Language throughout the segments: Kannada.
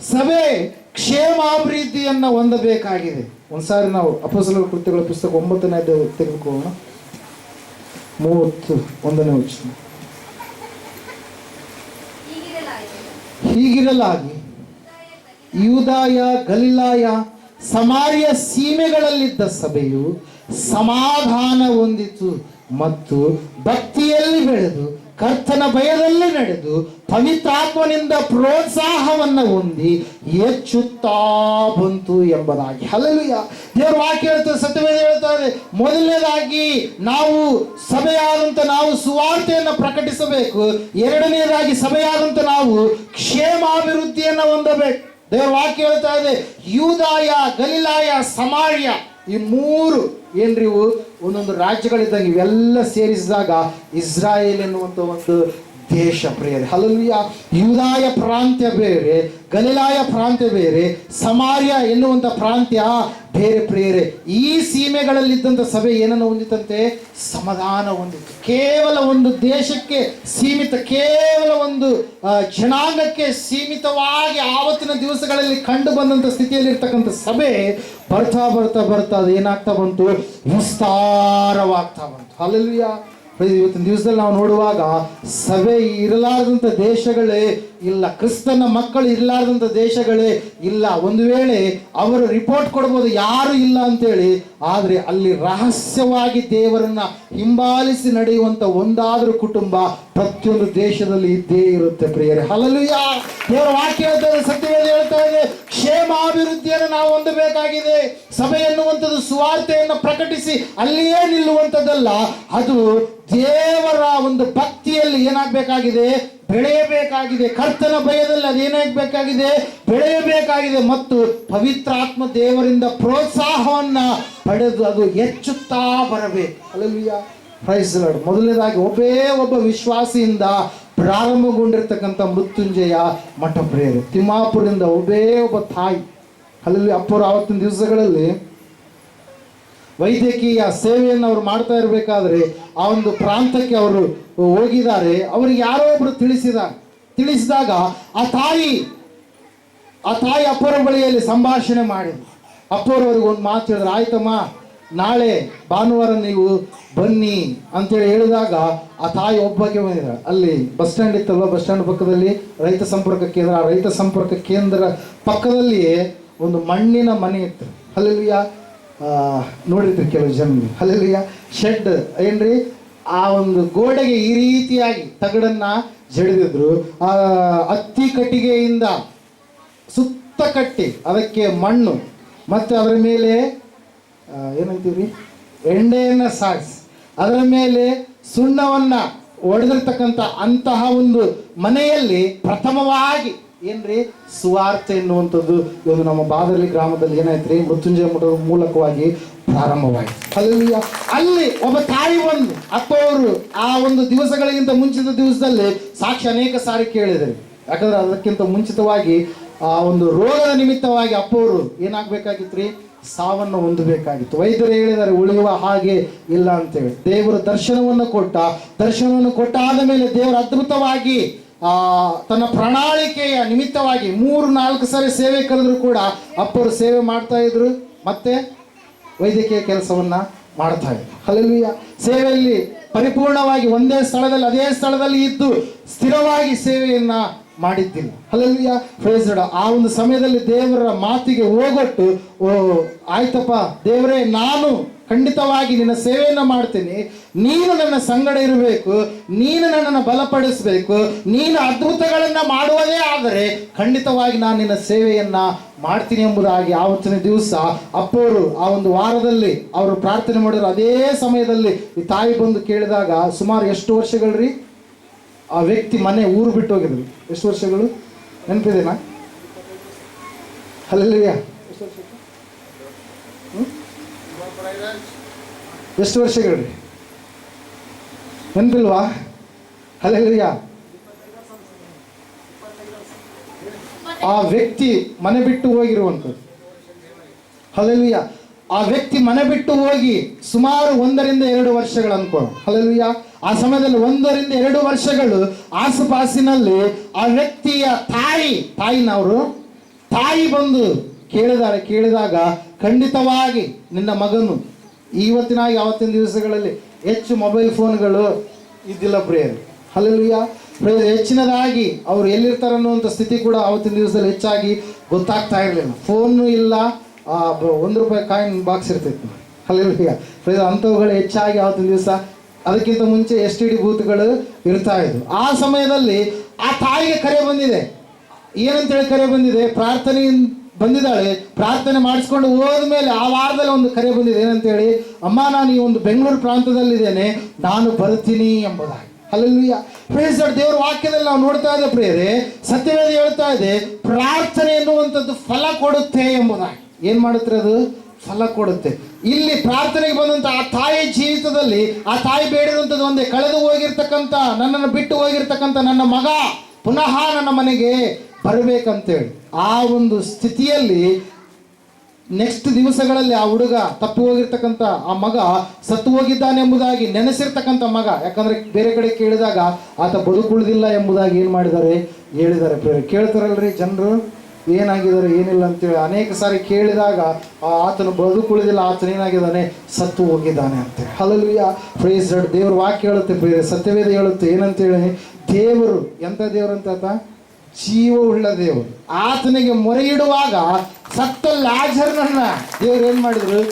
ಸಭೆ ಕ್ಷೇಮಾಭಿವೃದ್ಧಿಯನ್ನು ಹೊಂದಬೇಕಾಗಿದೆ. ಒಂದ್ಸಾರಿ ನಾವು ಅಪಸಲ ಕೃತ್ಯಗಳ ಪುಸ್ತಕ ಒಂಬತ್ತನೇ ತೆಗೆದುಕೊಳ್ಳೋಣ. ಮೂವತ್ತು, ಒಂದನೇ ವಚನ. ಹೀಗಿರಲಾಗಿ, ಯೂದಾಯ, ಗಲಿಲಾಯ, ಸಮಾರ್ಯ ಸೀಮೆಗಳಲ್ಲಿದ್ದ ಸಭೆಯು ಸಮಾಧಾನ ಹೊಂದಿತು ಮತ್ತು ಭಕ್ತಿಯಲ್ಲಿ ಬೆಳೆದು ಕರ್ತನ ಭಯದಲ್ಲಿ ನಡೆದು ಪವಿತ್ರಾತ್ಮನಿಂದ ಪ್ರೋತ್ಸಾಹವನ್ನು ಹೊಂದಿ ಹೆಚ್ಚುತ್ತಾ ಬಂತು ಎಂಬುದಾಗಿ. ಹಲಲುಯ ದೇವರ ವಾಕ್ಯ ಹೇಳ್ತಾರೆ, ಸತ್ಯವೇದ ಹೇಳ್ತಾರೆ, ಮೊದಲನೇದಾಗಿ ನಾವು ಸಭೆಯಾದಂತ ನಾವು ಸುವಾರ್ತೆಯನ್ನು ಪ್ರಕಟಿಸಬೇಕು ಎರಡನೇದಾಗಿ ಸಭೆಯಾದಂತ ನಾವು ಕ್ಷೇಮಾಭಿವೃದ್ಧಿಯನ್ನು ಹೊಂದಬೇಕು. ದೇವರ ವಾಕ್ಯ ಹೇಳ್ತಾ ಇದೆ, ಯೂದಾಯ, ಗಲಿಲಾಯ, ಸಮಾರ್ಯ ಈ ಮೂರು ಏನ್ರಿ ಒಂದೊಂದು ರಾಜ್ಯಗಳಿದ್ದಂಗೆ ಇವೆಲ್ಲ ಸೇರಿಸಿದಾಗ ಇಸ್ರಾಯೇಲ್ ಎನ್ನುವಂಥ ಒಂದು ದೇಶ ಪ್ರಿಯರೇ. ಹಲಲುಯ ಯೂದಾಯ ಪ್ರಾಂತ್ಯ ಬೇರೆ, ಗಲಿಲಾಯ ಪ್ರಾಂತ್ಯ ಬೇರೆ, ಸಮಾರ್ಯ ಎನ್ನುವಂಥ ಪ್ರಾಂತ್ಯ ಬೇರೆ ಪ್ರೇರೆ ಈ ಸೀಮೆಗಳಲ್ಲಿದ್ದಂಥ ಸಭೆ ಏನನ್ನು ಹೊಂದಿತಂತೆ? ಸಮಾಧಾನ ಹೊಂದಿತ್ತು. ಕೇವಲ ಒಂದು ದೇಶಕ್ಕೆ ಸೀಮಿತ, ಕೇವಲ ಒಂದು ಜನಾಂಗಕ್ಕೆ ಸೀಮಿತವಾಗಿ ಆವತ್ತಿನ ದಿವಸಗಳಲ್ಲಿ ಕಂಡು ಬಂದಂಥ ಸ್ಥಿತಿಯಲ್ಲಿ ಇರ್ತಕ್ಕಂಥ ಸಭೆ ಬರ್ತಾ ಬರ್ತಾ ಬರ್ತಾ ಅದು ಏನಾಗ್ತಾ ಬಂತು? ವಿಸ್ತಾರವಾಗ್ತಾ ಬಂತು. ಅಲ್ಲೆಲ್ಲುಯ್ಯ ಇವತ್ತಿನ ದಿವಸದಲ್ಲಿ ನಾವು ನೋಡುವಾಗ ಸಭೆ ಇರಲಾರದಂಥ ದೇಶಗಳೇ ಇಲ್ಲ, ಕ್ರಿಸ್ತನ ಮಕ್ಕಳು ಇರಲಾರ್ದಂಥ ದೇಶಗಳೇ ಇಲ್ಲ. ಒಂದು ವೇಳೆ ಅವರು ರಿಪೋರ್ಟ್ ಕೊಡ್ಬೋದು, ಯಾರು ಇಲ್ಲ ಅಂತೇಳಿ, ಆದರೆ ಅಲ್ಲಿ ರಹಸ್ಯವಾಗಿ ದೇವರನ್ನ ಹಿಂಬಾಲಿಸಿ ನಡೆಯುವಂಥ ಒಂದಾದರೂ ಕುಟುಂಬ ಪ್ರತಿಯೊಂದು ದೇಶದಲ್ಲಿ ಇದ್ದೇ ಇರುತ್ತೆ ಪ್ರಿಯರೇ. ಹಲಲುಯ ದೇವರ ವಾಕ್ಯ ಸತ್ಯವೇ ಹೇಳ್ತಾ ಇದೆ ಕ್ಷೇಮಾಭಿವೃದ್ಧಿಯನ್ನು ನಾವು ಹೊಂದಬೇಕಾಗಿದೆ. ಸಭೆ ಎನ್ನುವಂಥದ್ದು ಸುವಾರ್ತೆಯನ್ನು ಪ್ರಕಟಿಸಿ ಅಲ್ಲಿಯೇ ನಿಲ್ಲುವಂಥದ್ದಲ್ಲ, ಅದು ದೇವರ ಒಂದು ಭಕ್ತಿಯಲ್ಲಿ ಏನಾಗಬೇಕಾಗಿದೆ? ಬೆಳೆಯಬೇಕಾಗಿದೆ. ಕರ್ತನ ಭಯದಲ್ಲಿ ಅದೇನಾಗಬೇಕಾಗಿದೆ ಬೆಳೆಯಬೇಕಾಗಿದೆ ಮತ್ತು ಪವಿತ್ರಾತ್ಮ ದೇವರಿಂದ ಪ್ರೋತ್ಸಾಹವನ್ನ ಪಡೆದು ಅದು ಹೆಚ್ಚುತ್ತಾ ಬರಬೇಕು. ಅಲ್ಲಲ್ವಿಯ ಪ್ರೈಸ್ ಲಾರ್ಡ್ ಮೊದಲನೇದಾಗಿ ಒಬ್ಬೇ ಒಬ್ಬ ವಿಶ್ವಾಸಿಯಿಂದ ಪ್ರಾರಂಭಗೊಂಡಿರ್ತಕ್ಕಂಥ ಮೃತ್ಯುಂಜಯ ಮಠ ಪ್ರೇರು ತಿಮ್ಮಾಪುರದಿಂದ ಒಬ್ಬೇ ಒಬ್ಬ ತಾಯಿ. ಅಲ್ಲಲ್ಲಿ ಅಪ್ಪರು ಆವತ್ತಿನ ದಿವಸಗಳಲ್ಲಿ ವೈದ್ಯಕೀಯ ಸೇವೆಯನ್ನು ಅವರು ಮಾಡ್ತಾ ಇರಬೇಕಾದ್ರೆ ಆ ಒಂದು ಪ್ರಾಂತಕ್ಕೆ ಅವರು ಹೋಗಿದ್ದಾರೆ. ಅವರಿಗೆ ಯಾರೋ ಒಬ್ರು ತಿಳಿಸಿದ, ತಿಳಿಸಿದಾಗ ಆ ತಾಯಿ ಆ ತಾಯಿ ಅಪ್ಪರ ಬಳಿಯಲ್ಲಿ ಸಂಭಾಷಣೆ ಮಾಡಿದ್ರು ಅಪ್ಪರವ್ರಿಗೆ ಒಂದು ಮಾತು ಹೇಳಿದ್ರು, ಆಯ್ತಮ್ಮ, ನಾಳೆ ಭಾನುವಾರ ನೀವು ಬನ್ನಿ. ಅಂತೇಳಿ ಹೇಳಿದಾಗ ಆ ತಾಯಿ ಒಬ್ಬಗೆ ಬಂದಿದ್ದಾರೆ ಅಲ್ಲಿ ಬಸ್ ಸ್ಟ್ಯಾಂಡ್ ಇತ್ತಲ್ವ, ಬಸ್ ಸ್ಟ್ಯಾಂಡ್ ಪಕ್ಕದಲ್ಲಿ ರೈತ ಸಂಪರ್ಕ ಕೇಂದ್ರ, ಆ ರೈತ ಸಂಪರ್ಕ ಕೇಂದ್ರ ಪಕ್ಕದಲ್ಲಿಯೇ ಒಂದು ಮಣ್ಣಿನ ಮನೆ ಇತ್ತು. ಅಲ್ಲಿಯ ನೋಡಿರ್ತೀರಿ ಕೆಲವು ಜನ ಅಲ್ಲಿಯ ಶೆಡ್, ಏನ್ರಿ? ಆ ಒಂದು ಗೋಡೆಗೆ ಈ ರೀತಿಯಾಗಿ ತಗಡನ್ನ ಜಡಿದಿದ್ರು. ಆ, ಅತ್ತಿ ಕಟ್ಟಿಗೆಯಿಂದ ಸುತ್ತ ಕಟ್ಟಿ ಅದಕ್ಕೆ ಮಣ್ಣು. ಮತ್ತು ಅದರ ಮೇಲೆ ಏನಂತೀವಿ ಎಣ್ಣೆಯನ್ನ ಸಾಗಿಸಿ ಅದರ ಮೇಲೆ ಸುಣ್ಣವನ್ನು ಒಡೆದಿರ್ತಕ್ಕಂಥ ಅಂತಹ ಒಂದು ಮನೆಯಲ್ಲಿ ಪ್ರಥಮವಾಗಿ ಏನ್ರಿ? ಸುವಾರ್ತೆ ಎನ್ನುವಂಥದ್ದು ಇವತ್ತು ನಮ್ಮ ಬಾದರಲಿ ಗ್ರಾಮದಲ್ಲಿ ಏನಾಯ್ತ್ರಿ? ಮೃತ್ಯುಂಜಯ ಮಠದ ಮೂಲಕವಾಗಿ ಪ್ರಾರಂಭವಾಯಿತು. ಅಲ್ಲಿ ಅಲ್ಲಿ ಒಬ್ಬ ತಾಯಿ ಬಂದು ಅಪ್ಪ ಅವರು ಆ ಒಂದು ದಿವಸಗಳಿಗಿಂತ ಮುಂಚಿತ ದಿವಸದಲ್ಲಿ ಸಾಕ್ಷಿ ಅನೇಕ ಸಾರಿ ಕೇಳಿದರು. ಯಾಕಂದ್ರೆ ಅದಕ್ಕಿಂತ ಮುಂಚಿತವಾಗಿ ಆ ಒಂದು ರೋಗದ ನಿಮಿತ್ತವಾಗಿ ಅಪ್ಪವರು ಏನಾಗಬೇಕಾಗಿತ್ತು ರೀ ಸಾವನ್ನು ಹೊಂದಬೇಕಾಗಿತ್ತು. ವೈದ್ಯರು ಹೇಳಿದರೆ ಉಳಿಯುವ ಹಾಗೆ ಇಲ್ಲ ಅಂತೇಳಿ. ದೇವರು ದರ್ಶನವನ್ನು ಕೊಟ್ಟ, ದರ್ಶನವನ್ನು ಕೊಟ್ಟಾದ ಮೇಲೆ ದೇವರು ಅದ್ಭುತವಾಗಿ ತನ್ನ ಪ್ರಣಾಳಿಕೆಯ ನಿಮಿತ್ತವಾಗಿ ಮೂರು, ನಾಲ್ಕು ಸಾರಿ ಸೇವೆ ಕರೆದ್ರು ಕೂಡ ಅಪ್ಪರು ಸೇವೆ ಮಾಡ್ತಾ ಇದ್ರು. ಮತ್ತೆ ವೈದ್ಯಕೀಯ ಕೆಲಸವನ್ನ ಮಾಡ್ತಾ ಇದ್ರು. ಅಲ್ಲೆಲ್ಲೂಯ್ಯ ಸೇವೆಯಲ್ಲಿ ಪರಿಪೂರ್ಣವಾಗಿ ಒಂದೇ ಸ್ಥಳದಲ್ಲಿ, ಅದೇ ಸ್ಥಳದಲ್ಲಿ ಇದ್ದು ಸ್ಥಿರವಾಗಿ ಸೇವೆಯನ್ನ ಮಾಡಿದ್ದಿಲ್ಲ. ಅಲ್ಲಲ್ಲಿಯ ಫ್ರೇಸ್ಡ ಆ ಒಂದು ಸಮಯದಲ್ಲಿ ದೇವರ ಮಾತಿಗೆ ಹೋಗೊಟ್ಟು, ಓ, ಆಯ್ತಪ್ಪ ದೇವರೇ, ನಾನು ಖಂಡಿತವಾಗಿ ನಿನ್ನ ಸೇವೆಯನ್ನು ಮಾಡ್ತೀನಿ. ನೀನು ನನ್ನ ಸಂಗಡ ಇರಬೇಕು. ನೀನು ನನ್ನನ್ನು ಬಲಪಡಿಸಬೇಕು. ನೀನು ಅದ್ಭುತಗಳನ್ನು ಮಾಡುವುದೇ ಆದರೆ ಖಂಡಿತವಾಗಿ ನಾನು ನಿನ್ನ ಸೇವೆಯನ್ನು ಮಾಡ್ತೀನಿ ಎಂಬುದಾಗಿ ಆವತ್ತಿನ ದಿವಸ ಅಪ್ಪವರು ಆ ಒಂದು ವಾರದಲ್ಲಿ ಅವರು ಪ್ರಾರ್ಥನೆ ಮಾಡಿದ್ರು. ಅದೇ ಸಮಯದಲ್ಲಿ ಈ ತಾಯಿ ಬಂದು ಕೇಳಿದಾಗ ಸುಮಾರು ಎಷ್ಟು ವರ್ಷಗಳ್ರಿ? ಆ ವ್ಯಕ್ತಿ ಮನೆ ಊರು ಬಿಟ್ಟು ಹೋಗಿದ್ರು ಎಷ್ಟು ವರ್ಷಗಳು? ನೆನಪಿದೆನಾ? ಅಲ್ಲಯ್ಯ ಎಷ್ಟು ವರ್ಷಗಳ್ರಿ ನೆನಪಿಲ್ವಾ ಅಲ್ಲಯ್ಯ ಆ ವ್ಯಕ್ತಿ ಮನೆ ಬಿಟ್ಟು ಹೋಗಿರುವಂಥದ್ದು. ಹಲಲುಯ್ಯ ಆ ವ್ಯಕ್ತಿ ಮನೆ ಬಿಟ್ಟು ಹೋಗಿ ಸುಮಾರು ಒಂದರಿಂದ ಎರಡು ವರ್ಷಗಳು ಅನ್ಕೋ ಹಲಲುಯ್ಯ ಆ ಸಮಯದಲ್ಲಿ ಒಂದರಿಂದ ಎರಡು ವರ್ಷಗಳು ಆಸುಪಾಸಿನಲ್ಲಿ ಆ ವ್ಯಕ್ತಿಯ ತಾಯಿ, ತಾಯಿನವರು, ತಾಯಿ ಬಂದು ಕೇಳಿದಾಳೆ ಕೇಳಿದಾಗ ಖಂಡಿತವಾಗಿ ನಿನ್ನ ಮಗನು ಇವತ್ತಿನ ಯಾವತ್ತಿನ ದಿವಸಗಳಲ್ಲಿ ಹೆಚ್ಚು ಮೊಬೈಲ್ ಫೋನ್ಗಳು ಇದ್ದಿಲ್ಲ ಪ್ರೇಯರ್. ಅಲ್ಲಿಯ ಪ್ರೇಯರ್ ಹೆಚ್ಚಿನದಾಗಿ ಅವ್ರು ಎಲ್ಲಿರ್ತಾರೆ ಅನ್ನುವಂಥ ಸ್ಥಿತಿ ಕೂಡ ಆವತ್ತಿನ ದಿವಸದಲ್ಲಿ ಹೆಚ್ಚಾಗಿ ಗೊತ್ತಾಗ್ತಾ ಇರಲಿಲ್ಲ. ಫೋನು ಇಲ್ಲ ಒಂದು ರೂಪಾಯಿ ಕಾಯಿನ್ ಬಾಕ್ಸ್ ಇರ್ತಿತ್ತು. ಅಲ್ಲಿಯ ಪ್ರೇಯರ್ ಅಂಥವುಗಳು ಹೆಚ್ಚಾಗಿ ಆವತ್ತಿನ ದಿವಸ ಅದಕ್ಕಿಂತ ಮುಂಚೆ ಎಸ್ ಟಿ ಡಿ ಬೂತ್ಗಳು ಇರ್ತಾ ಇದ್ವು. ಆ ಸಮಯದಲ್ಲಿ ಆ ತಾಯಿಗೆ ಕರೆ ಬಂದಿದೆ. ಏನಂತೇಳಿ ಕರೆ ಬಂದಿದೆ? ಪ್ರಾರ್ಥನೆ ಬಂದಿದ್ದಾಳೆ. ಪ್ರಾರ್ಥನೆ ಮಾಡಿಸ್ಕೊಂಡು ಹೋದ್ಮೇಲೆ ಆ ವಾರದಲ್ಲಿ ಒಂದು ಕರೆ ಬಂದಿದೆ. ಏನಂತೇಳಿ, ಅಮ್ಮ, ನಾನು ಈ ಒಂದು ಬೆಂಗಳೂರು ಪ್ರಾಂತದಲ್ಲಿದ್ದೇನೆ ನಾನು ಬರ್ತೀನಿ ಎಂಬುದಾಗಿ. ಅಲ್ಲಿ ಪ್ರೇಸ್ ದೇವರ ವಾಕ್ಯದಲ್ಲಿ ನಾವು ನೋಡ್ತಾ ಇದ್ದ ಪ್ರೇರೆ ಸತ್ಯವೇದ ಹೇಳ್ತಾ ಇದೆ, ಪ್ರಾರ್ಥನೆ ಎನ್ನುವಂಥದ್ದು ಫಲ ಕೊಡುತ್ತೆ ಎಂಬುದಾಗಿ. ಏನ್ ಮಾಡುತ್ತೆ ಅದು? ಫಲ ಕೊಡುತ್ತೆ. ಇಲ್ಲಿ ಪ್ರಾರ್ಥನೆಗೆ ಬಂದಂತ ಆ ತಾಯಿ ಜೀವಿತದಲ್ಲಿ, ಆ ತಾಯಿ ಬೇಡಿರುವಂಥದ್ದು ಒಂದೇ, ಕಳೆದು ಹೋಗಿರ್ತಕ್ಕಂಥ, ನನ್ನನ್ನು ಬಿಟ್ಟು ಹೋಗಿರ್ತಕ್ಕಂಥ ನನ್ನ ಮಗ ಪುನಃ ನನ್ನ ಮನೆಗೆ ಬರಬೇಕಂತೇಳಿ. ಆ ಒಂದು ಸ್ಥಿತಿಯಲ್ಲಿ ನೆಕ್ಸ್ಟ್ ದಿವಸಗಳಲ್ಲಿ ಆ ಹುಡುಗ ತಪ್ಪು ಹೋಗಿರ್ತಕ್ಕಂಥ ಆ ಮಗ ಸತ್ತು ಹೋಗಿದ್ದಾನೆ ಎಂಬುದಾಗಿ ನೆನೆಸಿರ್ತಕ್ಕಂಥ ಮಗ. ಯಾಕಂದ್ರೆ ಬೇರೆ ಕಡೆ ಕೇಳಿದಾಗ ಆತ ಬದುಕುಳಿದಿಲ್ಲ ಎಂಬುದಾಗಿ ಏನು ಮಾಡಿದ್ದಾರೆ? ಹೇಳಿದ್ದಾರೆ. ಕೇಳ್ತಾರಲ್ರಿ ಜನರು, ಏನಾಗಿದ್ದಾರೆ, ಏನಿಲ್ಲ ಅಂತೇಳಿ ಅನೇಕ ಸಾರಿ ಕೇಳಿದಾಗ ಆ ಆತನು ಬದುಕುಳಿದಿಲ್ಲ, ಆತನ ಏನಾಗಿದ್ದಾನೆ, ಸತ್ತು ಹೋಗಿದ್ದಾನೆ ಅಂತೆ ಹಲಲುಯ್ಯ ಫ್ರೇಸ್ ದೇವ್ರ ವಾಕ್ಯ ಹೇಳುತ್ತೆ ಸತ್ಯವೇದ ಹೇಳುತ್ತೆ. ಏನಂತೇಳಿ? ದೇವರು. ಎಂಥ ದೇವರು ಅಂತ ಜೀವವುಳ್ಳ ದೇವರು. ಆತನಿಗೆ ಮೊರೆ ಇಡುವಾಗ ಸತ್ತ ಲಾಜರ್ನನ್ನ ದೇವ್ರು ಏನ್ ಮಾಡಿದ್ರು?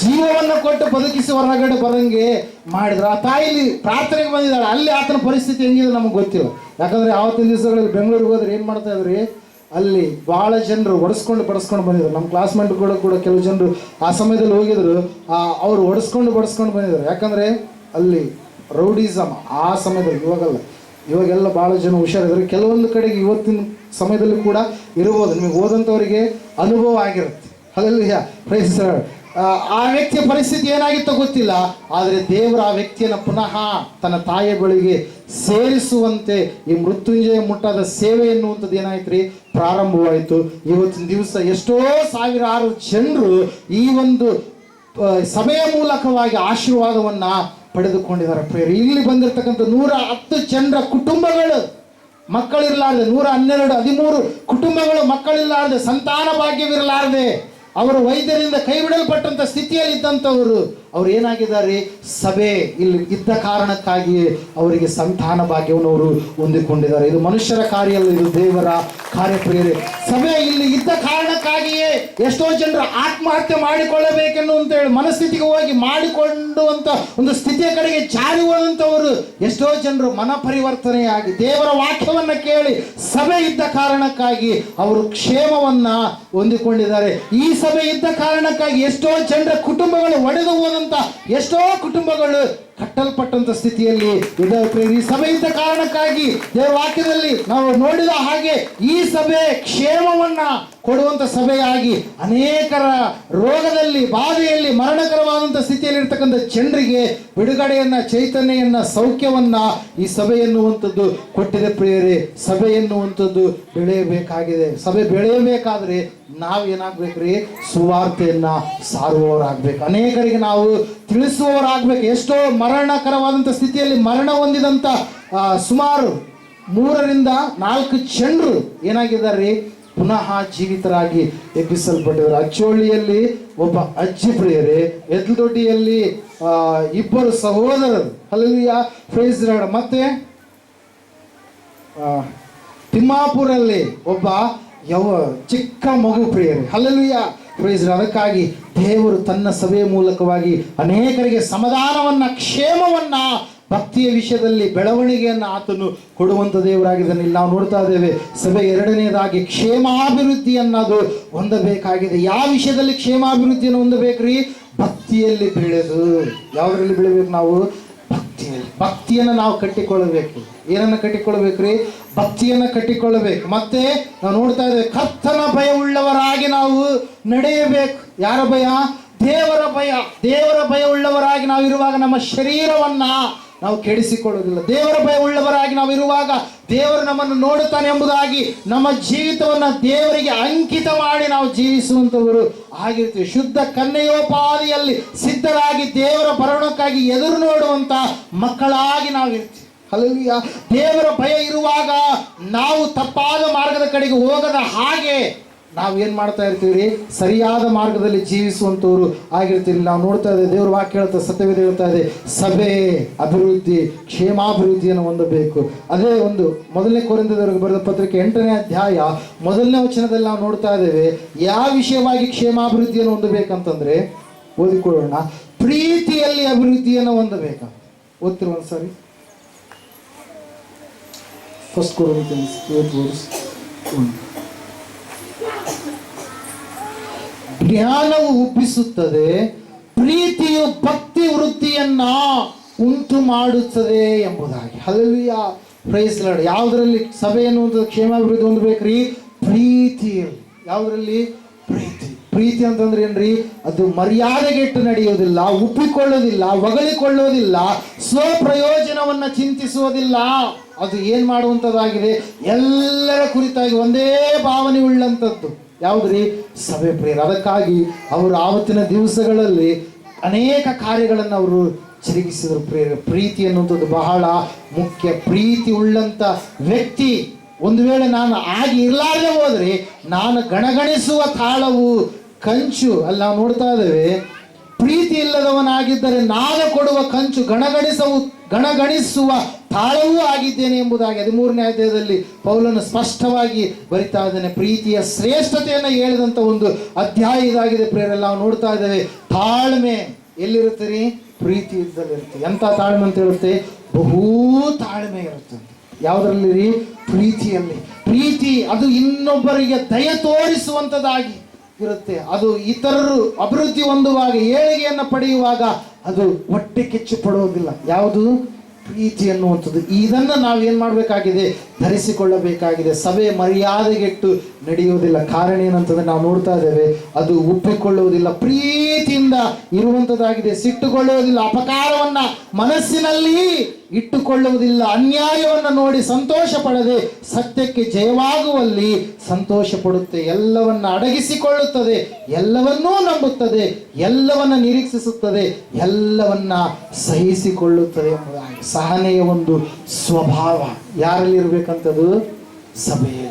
ಜೀವವನ್ನ ಕೊಟ್ಟು ಬದುಕಿಸಿ ಹೊರಗಡೆ ಬರಂಗೆ ಮಾಡಿದ್ರು. ಆ ತಾಯಿಲಿ ಪ್ರಾರ್ಥನೆಗೆ ಬಂದಿದ್ದಾಳೆ. ಅಲ್ಲಿ ಆತನ ಪರಿಸ್ಥಿತಿ ಹೆಂಗಿದೆ ನಮಗೆ ಗೊತ್ತಿಲ್ಲ. ಯಾಕಂದ್ರೆ ಆವತ್ತಿನ ದಿವಸಗಳಲ್ಲಿ ಬೆಂಗಳೂರಿಗೆ ಹೋದ್ರೆ ಏನ್ ಮಾಡ್ತಾ ಇದ್ರಿ? ಅಲ್ಲಿ ಬಹಳ ಜನರು ಒಡಿಸ್ಕೊಂಡು ಬಡಿಸ್ಕೊಂಡು ಬಂದಿದ್ರು. ನಮ್ಮ ಕ್ಲಾಸ್ಮೇಟ್ಗಳು ಕೂಡ ಕೆಲವು ಜನರು ಆ ಸಮಯದಲ್ಲಿ ಹೋಗಿದ್ರು. ಆ, ಅವ್ರು ಒಡಿಸ್ಕೊಂಡು ಬಡಿಸ್ಕೊಂಡು ಬಂದಿದ್ರು. ಯಾಕಂದ್ರೆ ಅಲ್ಲಿ ರೌಡಿಸಮ್ ಆ ಸಮಯದಲ್ಲಿ, ಇವಾಗಲ್ಲ. ಇವಾಗೆಲ್ಲ ಭಾಳ ಜನ ಹುಷಾರಿದ್ದಾರೆ. ಕೆಲವೊಂದು ಕಡೆಗೆ ಇವತ್ತಿನ ಸಮಯದಲ್ಲಿ ಕೂಡ ಇರ್ಬೋದು. ನಿಮಗೆ ಓದಂಥವರಿಗೆ ಅನುಭವ ಆಗಿರುತ್ತೆ. ಅದರಲ್ಲಿ ಪ್ರೈಸ್ ಆ ವ್ಯಕ್ತಿಯ ಪರಿಸ್ಥಿತಿ ಏನಾಗಿತ್ತೋ ಗೊತ್ತಿಲ್ಲ. ಆದರೆ ದೇವರು ಆ ವ್ಯಕ್ತಿಯನ್ನು ಪುನಃ ತನ್ನ ತಾಯಿಯ ಬಳಿಗೆ ಸೇರಿಸುವಂತೆ ಈ ಮೃತ್ಯುಂಜಯ ಮುಟ್ಟಾದ ಸೇವೆ ಎನ್ನುವಂಥದ್ದು ಏನಾಯ್ತು ಪ್ರಾರಂಭವಾಯಿತು. ಇವತ್ತಿನ ದಿವಸ ಎಷ್ಟೋ ಸಾವಿರಾರು ಜನರು ಈ ಒಂದು ಸಭೆಯ ಮೂಲಕವಾಗಿ ಆಶೀರ್ವಾದವನ್ನ ಪಡೆದುಕೊಂಡಿದ್ದಾರೆ ಪ್ರೇರ ಇಲ್ಲಿ ಬಂದಿರತಕ್ಕಂಥ ನೂರ ಹತ್ತು ಜನರ ಕುಟುಂಬಗಳು ಮಕ್ಕಳಿರಲಾರ್ದೆ, ನೂರ ಹನ್ನೆರಡು, ಹದಿಮೂರು ಕುಟುಂಬಗಳು ಮಕ್ಕಳಿರಲಾರ್ದೆ, ಸಂತಾನ ಭಾಗ್ಯವಿರಲಾರದೆ, ಅವರು ವೈದ್ಯರಿಂದ ಕೈ ಬಿಡಲ್ಪಟ್ಟಂತ ಸ್ಥಿತಿಯಲ್ಲಿ ಇದ್ದಂಥವರು ಅವ್ರು ಏನಾಗಿದ್ದಾರೆ? ಸಭೆ ಇಲ್ಲಿ ಇದ್ದ ಕಾರಣಕ್ಕಾಗಿಯೇ ಅವರಿಗೆ ಸಂತಾನ ಭಾಗ್ಯವನ್ನು ಅವರು ಹೊಂದಿಕೊಂಡಿದ್ದಾರೆ. ಇದು ಮನುಷ್ಯರ ಕಾರ್ಯ ಅಲ್ಲ ಇದು ದೇವರ ಕಾರ್ಯಪ್ರಿಯರೇ ಸಭೆ ಇಲ್ಲಿ ಇದ್ದ ಕಾರಣಕ್ಕಾಗಿಯೇ ಎಷ್ಟೋ ಜನರು ಆತ್ಮಹತ್ಯೆ ಮಾಡಿಕೊಳ್ಳಬೇಕೆನ್ನುವಂತ ಹೇಳಿ ಮನಸ್ಥಿತಿಗೆ ಹೋಗಿ ಮಾಡಿಕೊಂಡುವಂತ ಒಂದು ಸ್ಥಿತಿಯ ಕಡೆಗೆ ಜಾರಿ ಹೋದಂಥವರು ಎಷ್ಟೋ ಜನರು ಮನ ಪರಿವರ್ತನೆಯಾಗಿ ದೇವರ ವಾಕ್ಯವನ್ನ ಕೇಳಿ ಸಭೆ ಇದ್ದ ಕಾರಣಕ್ಕಾಗಿ ಅವರು ಕ್ಷೇಮವನ್ನ ಹೊಂದಿಕೊಂಡಿದ್ದಾರೆ. ಈ ಸಭೆ ಇದ್ದ ಕಾರಣಕ್ಕಾಗಿ ಎಷ್ಟೋ ಜನರ ಕುಟುಂಬಗಳು ಒಡೆದು ಎಷ್ಟೋ ಕುಟುಂಬಗಳು ಕಟ್ಟಲ್ಪಟ್ಟಂತ ಸ್ಥಿತಿಯಲ್ಲಿ ಇದೇ ಪ್ರಿಯರೇ. ಈ ಸಭೆ ಇದ್ದ ಕಾರಣಕ್ಕಾಗಿ ದೇವರ ವಾಕ್ಯದಲ್ಲಿ ನಾವು ನೋಡಿದ ಹಾಗೆ ಈ ಸಭೆ ಕ್ಷೇಮವನ್ನ ಕೊಡುವಂತ ಸಭೆಯಾಗಿ ಅನೇಕರ ರೋಗದಲ್ಲಿ, ಬಾಧೆಯಲ್ಲಿ ಮರಣಕರವಾದಂಥ ಸ್ಥಿತಿಯಲ್ಲಿ ಇರ್ತಕ್ಕಂಥ ಜನರಿಗೆ ಬಿಡುಗಡೆಯನ್ನ ಚೈತನ್ಯವನ್ನ ಸೌಖ್ಯವನ್ನ ಈ ಸಭೆ ಎನ್ನುವಂಥದ್ದು ಕೊಟ್ಟಿದೆ ಪ್ರಿಯರೇ. ಸಭೆ ಎನ್ನುವಂಥದ್ದು ಬೆಳೆಯಬೇಕಾಗಿದೆ. ಸಭೆ ಬೆಳೆಯಬೇಕಾದ್ರೆ ನಾವು ಏನಾಗ್ಬೇಕ್ರಿ? ಸುವಾರ್ತೆಯನ್ನ ಸಾರುವವರಾಗ್ಬೇಕು. ಅನೇಕರಿಗೆ ನಾವು ತಿಳಿಸುವವರಾಗ್ಬೇಕು. ಎಷ್ಟೋ ಮರಣಕರವಾದಂಥ ಸ್ಥಿತಿಯಲ್ಲಿ ಮರಣ ಹೊಂದಿದಂಥ ಸುಮಾರು ಮೂರರಿಂದ ನಾಲ್ಕು ಜನರು ಏನಾಗಿದ್ದಾರೆ? ಪುನಃ ಜೀವಿತರಾಗಿ ಎಬ್ಬಿಸಲ್ಪಟ್ಟಿದ್ದಾರೆ ಅಚ್ಚೋಳಿಯಲ್ಲಿ ಒಬ್ಬ ಅಜ್ಜಿ ಪ್ರಿಯರೇ, ಎದ್ಲುದೊಡ್ಡಿಯಲ್ಲಿ ಇಬ್ಬರು ಸಹೋದರರು. ಅಲ್ಲಿಯ ಫೇಸ್ ಮತ್ತೆ ತಿಮ್ಮಾಪುರಲ್ಲಿ ಒಬ್ಬ ಯವ, ಚಿಕ್ಕ ಮಗು ಪ್ರಿಯರೇ. ಅಲ್ಲಲ್ಲಿಯ ಪ್ರೇಸ್ ಅದಕ್ಕಾಗಿ ದೇವರು ತನ್ನ ಸಭೆಯ ಮೂಲಕವಾಗಿ ಅನೇಕರಿಗೆ ಸಮಾಧಾನವನ್ನ, ಕ್ಷೇಮವನ್ನ ಭಕ್ತಿಯ ವಿಷಯದಲ್ಲಿ ಬೆಳವಣಿಗೆಯನ್ನು ಆತನು ಕೊಡುವಂಥ ದೇವರಾಗಿದ್ದಾನೆ. ನಾವು ನೋಡ್ತಾ ಇದ್ದೇವೆ, ಸಭೆ ಎರಡನೇದಾಗಿ ಕ್ಷೇಮಾಭಿವೃದ್ಧಿಯನ್ನದು ಹೊಂದಬೇಕಾಗಿದೆ. ಯಾವ ವಿಷಯದಲ್ಲಿ ಕ್ಷೇಮಾಭಿವೃದ್ಧಿಯನ್ನು ಹೊಂದಬೇಕ್ರಿ? ಭಕ್ತಿಯಲ್ಲಿ ಬೆಳೆದು. ಯಾವುದರಲ್ಲಿ ಬೆಳಿಬೇಕು ನಾವು? ಭಕ್ತಿಯಲ್ಲಿ. ಭಕ್ತಿಯನ್ನು ನಾವು ಕಟ್ಟಿಕೊಳ್ಳಬೇಕು. ಏನನ್ನ ಕಟ್ಟಿಕೊಳ್ಳಬೇಕ್ರಿ? ಭಕ್ತಿಯನ್ನ ಕಟ್ಟಿಕೊಳ್ಳಬೇಕು. ಮತ್ತೆ ನಾವು ನೋಡ್ತಾ ಇದ್ದೇವೆ, ಕರ್ತನ ಭಯ ಉಳ್ಳವರಾಗಿ ನಾವು ನಡೆಯಬೇಕು. ಯಾರ ಭಯ? ದೇವರ ಭಯ. ದೇವರ ಭಯ ಉಳ್ಳವರಾಗಿ ನಾವು ಇರುವಾಗ ನಮ್ಮ ಶರೀರವನ್ನ ನಾವು ಕೆಡಿಸಿಕೊಳ್ಳುವುದಿಲ್ಲ ದೇವರ ಭಯ ಉಳ್ಳವರಾಗಿ ನಾವು ಇರುವಾಗ ದೇವರು ನಮ್ಮನ್ನು ನೋಡುತ್ತಾನೆ ಎಂಬುದಾಗಿ ನಮ್ಮ ಜೀವಿತವನ್ನ ದೇವರಿಗೆ ಅಂಕಿತ ಮಾಡಿ ನಾವು ಜೀವಿಸುವಂಥವರು ಆಗಿರ್ತೀವಿ. ಶುದ್ಧ ಕನ್ನೆಯೋಪಾದಿಯಲ್ಲಿ ಸಿದ್ಧರಾಗಿ ದೇವರ ಭರಣಕ್ಕಾಗಿ ಎದುರು ನೋಡುವಂತ ಮಕ್ಕಳಾಗಿ ನಾವು ಇರ್ತೀವಿ ಹಲಲಿಯ ದೇವರ ಭಯ ಇರುವಾಗ ನಾವು ತಪ್ಪಾದ ಮಾರ್ಗದ ಕಡೆಗೆ ಹೋಗದ ಹಾಗೆ ನಾವೇನ್ ಮಾಡ್ತಾ ಇರ್ತೀವಿ ಸರಿಯಾದ ಮಾರ್ಗದಲ್ಲಿ ಜೀವಿಸುವಂತವ್ರು ಆಗಿರ್ತೀವಿ ನಾವು ನೋಡ್ತಾ ಇದ್ದೇವೆ ದೇವ್ರ ವಾಕ್ಯ ಹೇಳ್ತಾ, ಸತ್ಯವೇದ ಹೇಳ್ತಾ ಇದೆ, ಸಭೆ ಅಭಿವೃದ್ಧಿ ಕ್ಷೇಮಾಭಿವೃದ್ಧಿಯನ್ನು ಹೊಂದಬೇಕು ಅದೇ ಒಂದು ಮೊದಲನೇ ಕೋರಿಂದದವರೆಗೆ ಬರೆದ ಪತ್ರಿಕೆ ಎಂಟನೇ ಅಧ್ಯಾಯ, ಮೊದಲನೇ ವಚನದಲ್ಲಿ ನಾವು ನೋಡ್ತಾ ಇದ್ದೇವೆ, ಯಾವ ವಿಷಯವಾಗಿ ಕ್ಷೇಮಾಭಿವೃದ್ಧಿಯನ್ನು ಹೊಂದಬೇಕಂತಂದ್ರೆ ಓದಿಕೊಳ್ಳೋಣ. ಪ್ರೀತಿಯಲ್ಲಿ ಅಭಿವೃದ್ಧಿಯನ್ನು ಹೊಂದಬೇಕಂತ ಓದ್ತಿರ ಒಂದ್ಸರಿ? ಫಸ್ಟ್ ಕೊರಿಂಥಿಯನ್ಸ್ ಜ್ಞಾನವು ಒಪ್ಪಿಸುತ್ತದೆ ಪ್ರೀತಿಯು ಭಕ್ತಿ ವೃತ್ತಿಯನ್ನ ಉಂಟು ಮಾಡುತ್ತದೆ ಎಂಬುದಾಗಿ. ಹಲವಿಯ ಲಾರ್ಡ್ ಯಾವುದರಲ್ಲಿ ಸಭೆ ಎನ್ನುವಂಥ ಕ್ಷೇಮಾಭಿವೃದ್ಧಿ ಹೊಂದಬೇಕ್ರಿ? ಪ್ರೀತಿಯಲ್ಲಿ. ಯಾವುದರಲ್ಲಿ? ಪ್ರೀತಿ. ಪ್ರೀತಿ ಅಂತಂದ್ರೆ ಏನ್ರಿ? ಅದು ಮರ್ಯಾದೆಗೆಟ್ಟು ನಡೆಯೋದಿಲ್ಲ ಉಪ್ಪಿಕೊಳ್ಳೋದಿಲ್ಲ ಸ್ವ ಸ್ವಪ್ರಯೋಜನವನ್ನ ಚಿಂತಿಸುವುದಿಲ್ಲ. ಅದು ಏನ್ ಮಾಡುವಂಥದ್ದಾಗಿದೆ? ಎಲ್ಲರ ಕುರಿತಾಗಿ ಒಂದೇ ಭಾವನೆ ಉಳ್ಳಂಥದ್ದು. ಯಾವುದ್ರಿ? ಸಭೆ ಪ್ರಿಯರು. ಅದಕ್ಕಾಗಿ ಅವರು ಆವತ್ತಿನ ದಿವಸಗಳಲ್ಲಿ ಅನೇಕ ಕಾರ್ಯಗಳನ್ನು ಅವರು ಚಿರುಗಿಸಿದ್ರು ಪ್ರಿಯರು, ಪ್ರೀತಿ ಅನ್ನುವಂಥದ್ದು ಬಹಳ ಮುಖ್ಯ. ಪ್ರೀತಿ ಉಳ್ಳಂತ ವ್ಯಕ್ತಿ ಒಂದು ವೇಳೆ ನಾನು ಆಗಿ ಇರಲಾರದೆ ಹೋದ್ರೆ ನಾನು ಗಣಗಣಿಸುವ ತಾಳವು ಕಂಚು. ಅಲ್ಲಿ ನಾವು ನೋಡ್ತಾ ಇದ್ದೇವೆ, ಪ್ರೀತಿ ಇಲ್ಲದವನಾಗಿದ್ದರೆ ನಾನು ಕೊಡುವ ಕಂಚು ಗಣಗಣಿಸವು ಗಣಗಣಿಸುವ ತಾಳವೂ ಆಗಿದ್ದೇನೆ ಎಂಬುದಾಗಿ ಹದಿಮೂರನೇ ಅಧ್ಯಾಯದಲ್ಲಿ ಪೌಲನ್ನು ಸ್ಪಷ್ಟವಾಗಿ ಬರಿತಾ ಇದ್ದಾನೆ. ಪ್ರೀತಿಯ ಶ್ರೇಷ್ಠತೆಯನ್ನು ಹೇಳಿದಂಥ ಒಂದು ಅಧ್ಯಾಯ ಇದಾಗಿದೆ ಪ್ರೇರೆಲ್ಲ ನಾವು ನೋಡ್ತಾ ಇದ್ದೇವೆ, ತಾಳ್ಮೆ ಎಲ್ಲಿರುತ್ತೆ ರೀ ಪ್ರೀತಿ ಇದ್ದಲ್ಲಿರುತ್ತೆ. ಎಂಥ ತಾಳ್ಮೆ ಅಂತ ಹೇಳುತ್ತೆ? ಬಹು ತಾಳ್ಮೆ ಇರುತ್ತೆ. ಯಾವುದರಲ್ಲಿ ರೀ ಪ್ರೀತಿಯಲ್ಲಿ. ಪ್ರೀತಿ ಅದು ಇನ್ನೊಬ್ಬರಿಗೆ ದಯ ತೋರಿಸುವಂಥದ್ದಾಗಿ ಇರುತ್ತೆ. ಅದು ಇತರರು ಅಭಿವೃದ್ಧಿ ಹೊಂದುವಾಗ, ಏಳಿಗೆಯನ್ನು ಪಡೆಯುವಾಗ ಅದು ಹೊಟ್ಟೆ ಕೆಚ್ಚು ಪಡುವುದಿಲ್ಲ. ಯಾವುದು? ಪ್ರೀತಿ ಅನ್ನುವಂಥದ್ದು ಇದನ್ನು ನಾವು ಏನು ಮಾಡಬೇಕಾಗಿದೆ? ಧರಿಸಿಕೊಳ್ಳಬೇಕಾಗಿದೆ. ಸಭೆ ಮರ್ಯಾದೆಗೆಟ್ಟು ನಡೆಯುವುದಿಲ್ಲ. ಕಾರಣ ಏನಂತಂದ್ರೆ ನಾವು ನೋಡ್ತಾ ಇದ್ದೇವೆ, ಅದು ಒಪ್ಪಿಕೊಳ್ಳುವುದಿಲ್ಲ. ಪ್ರೀತಿಯಿಂದ ಇರುವಂಥದ್ದಾಗಿದೆ. ಸಿಟ್ಟುಕೊಳ್ಳುವುದಿಲ್ಲ. ಅಪಕಾರವನ್ನ ಮನಸ್ಸಿನಲ್ಲಿ ಇಟ್ಟುಕೊಳ್ಳುವುದಿಲ್ಲ. ಅನ್ಯಾಯವನ್ನು ನೋಡಿ ಸಂತೋಷ ಪಡದೆ ಸತ್ಯಕ್ಕೆ ಜಯವಾಗುವಲ್ಲಿ ಸಂತೋಷ ಪಡುತ್ತೆ ಎಲ್ಲವನ್ನ ಅಡಗಿಸಿಕೊಳ್ಳುತ್ತದೆ, ಎಲ್ಲವನ್ನೂ ನಂಬುತ್ತದೆ, ಎಲ್ಲವನ್ನ ನಿರೀಕ್ಷಿಸುತ್ತದೆ, ಎಲ್ಲವನ್ನ ಸಹಿಸಿಕೊಳ್ಳುತ್ತದೆ ಎಂಬುದಾಗಿ. ಸಹನೆಯ ಒಂದು ಸ್ವಭಾವ ಯಾರಲ್ಲಿ ಇರಬೇಕಂತದ್ದು ಹಲವಿಯ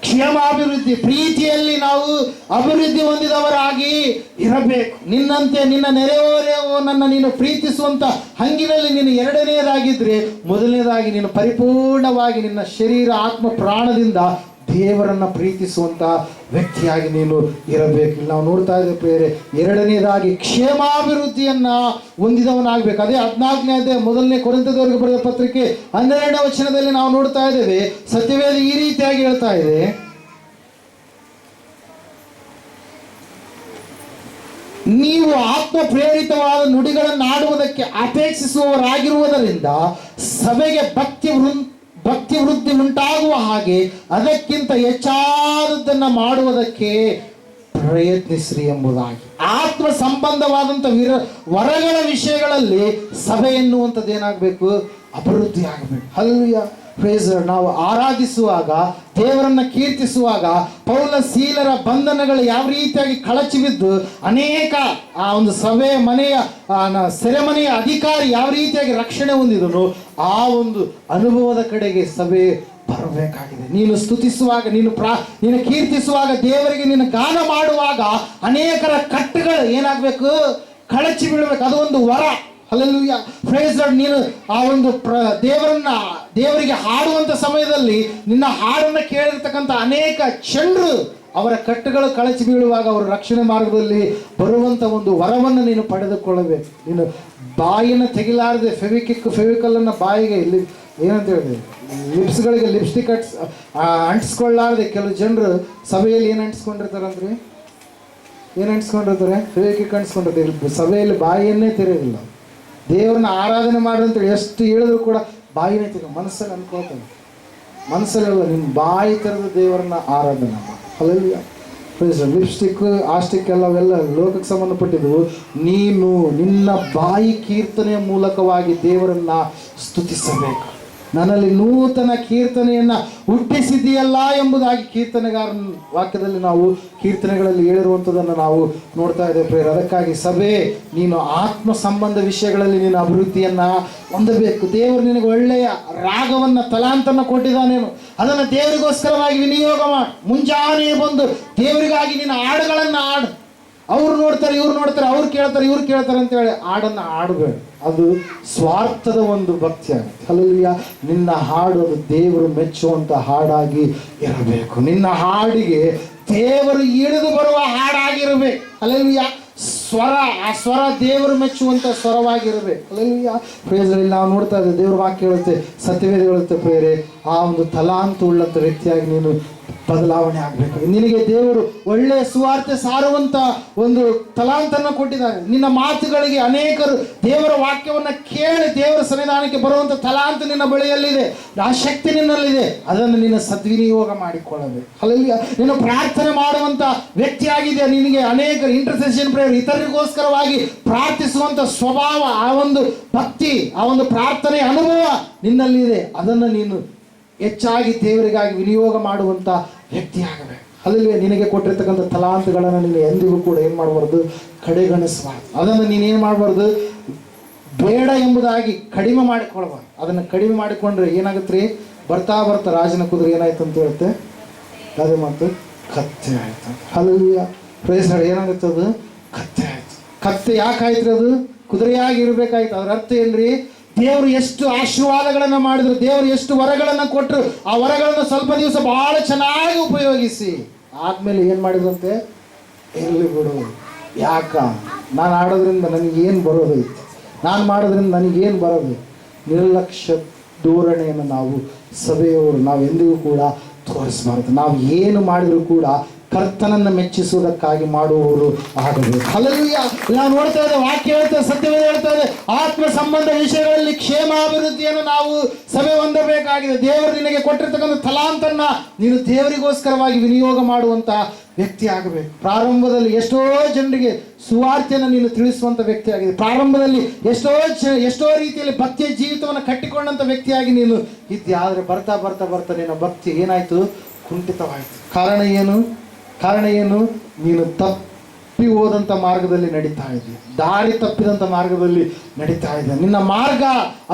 ಕ್ಷೇಮಾಭಿವೃದ್ಧಿ ಪ್ರೀತಿಯಲ್ಲಿ ನಾವು ಅಭಿವೃದ್ಧಿ ಹೊಂದಿದವರಾಗಿ ಇರಬೇಕು. ನಿನ್ನಂತೆ ನಿನ್ನ ನೆರೆಹೊರೆಯವನನ್ನ ನೀನು ಪ್ರೀತಿಸುವಂತ ಹಂಗಿನಲ್ಲಿ ನೀನು ಎರಡನೆಯದಾಗಿದ್ರೆ, ಮೊದಲನೇದಾಗಿ ನೀನು ಪರಿಪೂರ್ಣವಾಗಿ ನಿನ್ನ ಶರೀರ, ಆತ್ಮ, ಪ್ರಾಣದಿಂದ ದೇವರನ್ನ ಪ್ರೀತಿಸುವಂತ ವ್ಯಕ್ತಿಯಾಗಿ ನೀನು ಇರಬೇಕು. ನಾವು ನೋಡ್ತಾ ಇದ್ದೇವೆ ಪ್ರೇರೆ ಎರಡನೇದಾಗಿ ಕ್ಷೇಮಾಭಿವೃದ್ಧಿಯನ್ನ ಹೊಂದಿದವನಾಗಬೇಕು. ಅದೇ ಹದಿನಾಲ್ಕನೇ ಅದೇ ಮೊದಲನೇ ಕೊರಂತದವರೆಗೆ ಬರೆದ ಪತ್ರಿಕೆ ಹನ್ನೆರಡನೇ ವಚನದಲ್ಲಿ ನಾವು ನೋಡ್ತಾ ಇದ್ದೇವೆ, ಸತ್ಯವೇದ ಈ ರೀತಿಯಾಗಿ ಹೇಳ್ತಾ ಇದೆ. ನೀವು ಆತ್ಮ ಪ್ರೇರಿತವಾದ ನುಡಿಗಳನ್ನು ಆಡುವುದಕ್ಕೆ ಅಪೇಕ್ಷಿಸುವವರಾಗಿರುವುದರಿಂದ ಸಭೆಗೆ ಭಕ್ತಿ ವೃಂ ಭಕ್ತಿ ವೃದ್ಧಿ ಉಂಟಾಗುವ ಹಾಗೆ ಅದಕ್ಕಿಂತ ಹೆಚ್ಚಾದದ್ದನ್ನು ಮಾಡುವುದಕ್ಕೆ ಪ್ರಯತ್ನಿಸ್ರಿ ಎಂಬುದಾಗಿ. ಆತ್ಮ ಸಂಬಂಧವಾದಂಥ ವಿರ, ವರಗಳ ವಿಷಯಗಳಲ್ಲಿ ಸಭೆ ಎನ್ನುವಂಥದ್ದು ಏನಾಗಬೇಕು? ಅಭಿವೃದ್ಧಿ ಆಗಬೇಕು ಅಲ್ಲಿಯ ಪ್ರೇಸರ್ ನಾವು ಆರಾಧಿಸುವಾಗ, ದೇವರನ್ನ ಕೀರ್ತಿಸುವಾಗ, ಪೌಲ ಸೀಲರ ಬಂಧನಗಳು ಯಾವ ರೀತಿಯಾಗಿ ಕಳಚಿ ಬಿದ್ದು, ಅನೇಕ ಆ ಒಂದು ಸಭೆ ಮನೆಯ ಸೆರೆಮನೆಯ ಅಧಿಕಾರಿ ಯಾವ ರೀತಿಯಾಗಿ ರಕ್ಷಣೆ ಹೊಂದಿದನು, ಆ ಒಂದು ಅನುಭವದ ಕಡೆಗೆ ಸಭೆ ಬರಬೇಕಾಗಿದೆ. ನೀನು ಸ್ತುತಿಸುವಾಗ, ನೀನು ಪ್ರಾ, ನೀನು ಕೀರ್ತಿಸುವಾಗ, ದೇವರಿಗೆ ನೀನು ಗಾನ ಮಾಡುವಾಗ ಅನೇಕರ ಕಟ್ಟುಗಳು ಏನಾಗಬೇಕು? ಕಳಚಿ ಬೀಳಬೇಕು. ಅದು ಒಂದು ವರ. ಅಲ್ಲೆಲ್ಲೂಯ್ಯ ಫ್ರೇಸ್ ನೀನು ಆ ಒಂದು ಪ್ರ ದೇವರನ್ನ, ದೇವರಿಗೆ ಹಾಡುವಂತ ಸಮಯದಲ್ಲಿ ನಿನ್ನ ಹಾಡನ್ನ ಕೇಳಿರ್ತಕ್ಕಂಥ ಅನೇಕ ಚಂಡ್ರು ಅವರ ಕಟ್ಟುಗಳು ಕಳಚಿ ಬೀಳುವಾಗ ಅವರ ರಕ್ಷಣೆ ಮಾರ್ಗದಲ್ಲಿ ಬರುವಂಥ ಒಂದು ವರವನ್ನು ನೀನು ಪಡೆದುಕೊಳ್ಳಬೇಕು. ನೀನು ಬಾಯಿನ ತೆಗಿಲಾರದೆ ಫೆವಿಕಿಕ್, ಫೆವಿಕಲ್ಲನ್ನು ಬಾಯಿಗೆ ಇಲ್ಲಿ ಏನಂತ ಹೇಳಿದೆ? ಲಿಪ್ಸ್ಗಳಿಗೆ ಲಿಪ್ಸ್ಟಿಕ್ ಅಟ್ಸ್ ಅಂಟಿಸ್ಕೊಳ್ಳಾರದೆ ಕೆಲವು ಜನರು ಸಭೆಯಲ್ಲಿ ಏನು ಅಂಟಿಸ್ಕೊಂಡಿರ್ತಾರಂದ್ರಿ ಏನು ಅಂಟಿಸ್ಕೊಂಡಿರ್ತಾರೆ? ಫೆವಿಕಿಕ್ ಅಂಟಿಸ್ಕೊಂಡಿರ್ತಾರೆ. ಸಭೆಯಲ್ಲಿ ಬಾಯಿಯನ್ನೇ ತೆರೆಯೋದಿಲ್ಲ ದೇವ್ರನ್ನ ಆರಾಧನೆ ಮಾಡ್ರಿ ಅಂತೇಳಿ ಎಷ್ಟು ಹೇಳಿದ್ರು ಕೂಡ ಬಾಯಿನ ಮನಸ್ಸಲ್ಲಿ ಅನ್ಕೋತಾನೆ ಮನಸ್ಸಲ್ಲೆಲ್ಲ ನಿಮ್ಮ ಬಾಯಿ ತೆರೆದು ದೇವರನ್ನ ಆರಾಧನೆ ಅಲ್ಲ ಲಿಪ್ಸ್ಟಿಕ್ ಆಸ್ಟಿಕ್ ಸ್ಟಿಕ್ ಎಲ್ಲ, ಅವೆಲ್ಲ ಲೋಕಕ್ಕೆ ಸಂಬಂಧಪಟ್ಟಿದ್ದು ನೀನು ನಿನ್ನ ಬಾಯಿ ಕೀರ್ತನೆಯ ಮೂಲಕವಾಗಿ ದೇವರನ್ನ ಸ್ತುತಿಸಬೇಕು. ನನ್ನಲ್ಲಿ ನೂತನ ಕೀರ್ತನೆಯನ್ನ ಹುಟ್ಟಿಸಿದೆಯಲ್ಲ ಎಂಬುದಾಗಿ ಕೀರ್ತನೆಗಾರನ ವಾಕ್ಯದಲ್ಲಿ ನಾವು ಕೀರ್ತನೆಗಳಲ್ಲಿ ಹೇಳಿರುವಂಥದ್ದನ್ನು ನಾವು ನೋಡ್ತಾ ಇದ್ದೇವೆ ಪ್ರೇರ ಅದಕ್ಕಾಗಿ ಸಭೆ, ನೀನು ಆತ್ಮ ಸಂಬಂಧ ವಿಷಯಗಳಲ್ಲಿ ನೀನು ಅಭಿವೃದ್ಧಿಯನ್ನ ಹೊಂದಬೇಕು. ದೇವರು ನಿನಗೆ ಒಳ್ಳೆಯ ರಾಗವನ್ನು ತಲಾಂತನ ಕೊಟ್ಟಿದ್ದಾನೇನು ಅದನ್ನು ದೇವರಿಗೋಸ್ಕರವಾಗಿ ವಿನಿಯೋಗ ಮಾಡು. ಮುಂಜಾನೆ ಬಂದು ದೇವರಿಗಾಗಿ ನಿನ್ನ ಹಾಡುಗಳನ್ನು ಹಾಡು. ಅವ್ರು ನೋಡ್ತಾರೆ, ಇವ್ರು ನೋಡ್ತಾರೆ, ಅವ್ರು ಕೇಳ್ತಾರೆ, ಇವ್ರು ಕೇಳ್ತಾರೆ ಅಂತ ಹೇಳಿ ಹಾಡನ್ನು ಹಾಡಬೇಡ ಅದು ಸ್ವಾರ್ಥದ ಒಂದು ಭಕ್ತಿ ಅಲ್ಲಲ್ಲಿಯ ನಿನ್ನ ಹಾಡು ದೇವರು ಮೆಚ್ಚುವಂಥ ಹಾಡಾಗಿ ಇರಬೇಕು. ನಿನ್ನ ಹಾಡಿಗೆ ದೇವರು ಇಳಿದು ಬರುವ ಹಾಡಾಗಿರಬೇಕು. ಅಲ್ಲಲ್ಲಿಯ ಸ್ವರ, ಆ ಸ್ವರ ದೇವರು ಮೆಚ್ಚುವಂಥ ಸ್ವರವಾಗಿರಬೇಕು. ಅಲ್ಲಲ್ಲಿಯ ಪ್ರೇಸಲ್ಲಿ ನಾವು ನೋಡ್ತಾ ಇದ್ದೇವೆ, ದೇವ್ರ ವಾಕ್ಯ ಹೇಳುತ್ತೆ, ಸತ್ಯವೇದ ಹೇಳುತ್ತೆ ಪ್ರೇರೆ ಆ ಒಂದು ತಲಾಂತ ಉಳ್ಳಂಥ ವ್ಯಕ್ತಿಯಾಗಿ ನೀನು ಬದಲಾವಣೆ ಆಗಬೇಕು. ನಿನಗೆ ದೇವರು ಒಳ್ಳೆಯ ಸುವಾರ್ತೆ ಸಾರುವಂತ ಒಂದು ತಲಾಂತನ್ನು ಕೊಟ್ಟಿದ್ದಾರೆ. ನಿನ್ನ ಮಾತುಗಳಿಗೆ ಅನೇಕರು ದೇವರ ವಾಕ್ಯವನ್ನು ಕೇಳಿ ದೇವರ ಸನ್ನಿಧಾನಕ್ಕೆ ಬರುವಂತ ತಲಾಂತ ನಿನ್ನ ಬಳಿಯಲ್ಲಿದೆ. ಆ ಶಕ್ತಿ ನಿನ್ನಲ್ಲಿದೆ. ಅದನ್ನು ನಿನ್ನ ಸದ್ವಿನಿಯೋಗ ಮಾಡಿಕೊಳ್ಳಬೇಕು. ಅಲ್ಲಿ ನೀನು ಪ್ರಾರ್ಥನೆ ಮಾಡುವಂತ ವ್ಯಕ್ತಿಯಾಗಿದೆ ನಿನಗೆ ಅನೇಕ ಇಂಟರ್ಸೆಷನ್ ಪ್ರೇಯರ್ ಇತರರಿಗೋಸ್ಕರವಾಗಿ ಪ್ರಾರ್ಥಿಸುವಂತ ಸ್ವಭಾವ, ಆ ಒಂದು ಭಕ್ತಿ, ಆ ಒಂದು ಪ್ರಾರ್ಥನೆ ಅನುಭವ ನಿನ್ನಲ್ಲಿದೆ. ಅದನ್ನು ನೀನು ಹೆಚ್ಚಾಗಿ ದೇವರಿಗಾಗಿ ವಿನಿಯೋಗ ಮಾಡುವಂತ ವ್ಯಕ್ತಿಯಾಗಬೇಕು. ಅಲ್ಲಿ ನಿನಗೆ ಕೊಟ್ಟಿರ್ತಕ್ಕಂಥ ತಲಾಂತಗಳನ್ನು ನೀನು ಎಂದಿಗೂ ಕೂಡ ಏನು ಮಾಡಬಾರ್ದು? ಕಡೆಗಣಿಸಬಾರ್ದು. ಅದನ್ನು ನೀನೇನು ಮಾಡಬಾರ್ದು? ಬೇಡ ಎಂಬುದಾಗಿ ಕಡಿಮೆ ಮಾಡಿಕೊಳ್ಬಾರ್ದು ಅದನ್ನು ಕಡಿಮೆ ಮಾಡಿಕೊಂಡ್ರೆ ಏನಾಗುತ್ತೆ ರೀ ಬರ್ತಾ ಬರ್ತಾ ರಾಜನ ಕುದುರೆ ಏನಾಯ್ತು ಅಂತ ಹೇಳುತ್ತೆ? ಅದೇ ಮಾತು, ಕತ್ತೆ ಆಯ್ತು. ಅಲ್ಲಿಯ ಪ್ರೈಸ್ ಏನಾಗುತ್ತೆ ಅದು? ಕತ್ತೆ ಆಯ್ತು. ಕತ್ತೆ ಯಾಕಾಯ್ತು ಅದು? ಕುದುರೆಯಾಗಿ ಇರಬೇಕಾಯ್ತು ಅದ್ರ ಅರ್ಥ ಏನ್ರಿ? ದೇವರು ಎಷ್ಟು ಆಶೀರ್ವಾದಗಳನ್ನು ಮಾಡಿದ್ರು, ದೇವರು ಎಷ್ಟು ವರಗಳನ್ನು ಕೊಟ್ಟರು ಆ ವರಗಳನ್ನು ಸ್ವಲ್ಪ ದಿವಸ ಬಹಳ ಚೆನ್ನಾಗಿ ಉಪಯೋಗಿಸಿ. ಆದ್ಮೇಲೆ ಏನು ಮಾಡಿದ್ರಂತೆ? ಇರಲಿ ಬಿಡು. ಯಾಕ? ನಾನು ಆಡೋದ್ರಿಂದ ನನಗೇನು ಬರೋದು ನಾನು ಮಾಡೋದ್ರಿಂದ ನನಗೇನು ಬರೋದು ನಿರ್ಲಕ್ಷ್ಯ ಧೋರಣೆಯನ್ನು ನಾವು ಸಭೆಯವರು ನಾವು ಎಂದಿಗೂ ಕೂಡ ತೋರಿಸಬಾರದು. ನಾವು ಏನು ಮಾಡಿದರೂ ಕೂಡ ಕರ್ತನನ್ನು ಮೆಚ್ಚಿಸುವುದಕ್ಕಾಗಿ ಮಾಡುವವರು ಆಗಬೇಕು ಅಲ್ಲೂಯ್ಯ ನಾವು ನೋಡ್ತಾ ಇದ್ದೇವೆ ವಾಕ್ಯ ಹೇಳ್ತಾ ಸತ್ಯವೇ ಹೇಳ್ತಾ ಇದೆ ಆತ್ಮ ಸಂಬಂಧ ವಿಷಯಗಳಲ್ಲಿ ಕ್ಷೇಮಾಭಿವೃದ್ಧಿಯನ್ನು ನಾವು ಸಭೆ ಹೊಂದಬೇಕಾಗಿದೆ. ದೇವರು ನಿನಗೆ ಕೊಟ್ಟಿರ್ತಕ್ಕಂಥ ತಲಾಂತನ್ನ ನೀನು ದೇವರಿಗೋಸ್ಕರವಾಗಿ ವಿನಿಯೋಗ ಮಾಡುವಂತಹ ವ್ಯಕ್ತಿ ಆಗಬೇಕು. ಪ್ರಾರಂಭದಲ್ಲಿ ಎಷ್ಟೋ ಜನರಿಗೆ ಸುವಾರ್ತೆಯನ್ನು ನೀನು ತಿಳಿಸುವಂತ ವ್ಯಕ್ತಿಯಾಗಿದೆ ಪ್ರಾರಂಭದಲ್ಲಿ ಎಷ್ಟೋ ಎಷ್ಟೋ ರೀತಿಯಲ್ಲಿ ಭಕ್ತಿಯ ಜೀವಿತವನ್ನು ಕಟ್ಟಿಕೊಂಡಂತ ವ್ಯಕ್ತಿಯಾಗಿ ನೀನು ಇದ್ದೆ. ಆದರೆ ಬರ್ತಾ ಬರ್ತಾ ಬರ್ತಾ ನಿನ್ನ ಭಕ್ತಿ ಏನಾಯ್ತು? ಕುಂಠಿತವಾಯಿತು. ಕಾರಣ ಏನು? ಕಾರಣ ಏನು? ನೀನು ತಪ್ಪಿ ಹೋದಂಥ ಮಾರ್ಗದಲ್ಲಿ ನಡೀತಾ ಇದೆಯಾ ದಾರಿ ತಪ್ಪಿದಂಥ ಮಾರ್ಗದಲ್ಲಿ ನಡೀತಾ ಇದೆ ನಿನ್ನ ಮಾರ್ಗ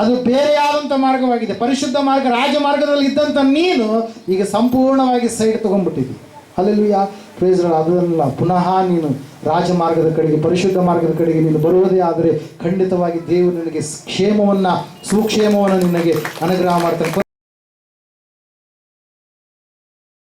ಅದು ಬೇರೆಯಾದಂಥ ಮಾರ್ಗವಾಗಿದೆ. ಪರಿಶುದ್ಧ ಮಾರ್ಗ ರಾಜ ಮಾರ್ಗದಲ್ಲಿ ಇದ್ದಂಥ ನೀನು ಈಗ ಸಂಪೂರ್ಣವಾಗಿ ಸೈಡ್ ತಗೊಂಡ್ಬಿಟ್ಟಿದ್ದಿ. ಯಾ ಪ್ರೇಸ್ಗಳು ಅದನ್ನೆಲ್ಲ ಪುನಃ ನೀನು ರಾಜಮಾರ್ಗದ ಕಡೆಗೆ, ಪರಿಶುದ್ಧ ಮಾರ್ಗದ ಕಡೆಗೆ ನೀನು ಬರುವುದೇ ಆದರೆ ಖಂಡಿತವಾಗಿ ದೇವರು ನಿನಗೆ ಕ್ಷೇಮವನ್ನು, ಸುಕ್ಷೇಮವನ್ನು ನಿನಗೆ ಅನುಗ್ರಹ ಮಾಡ್ತಾನೆ.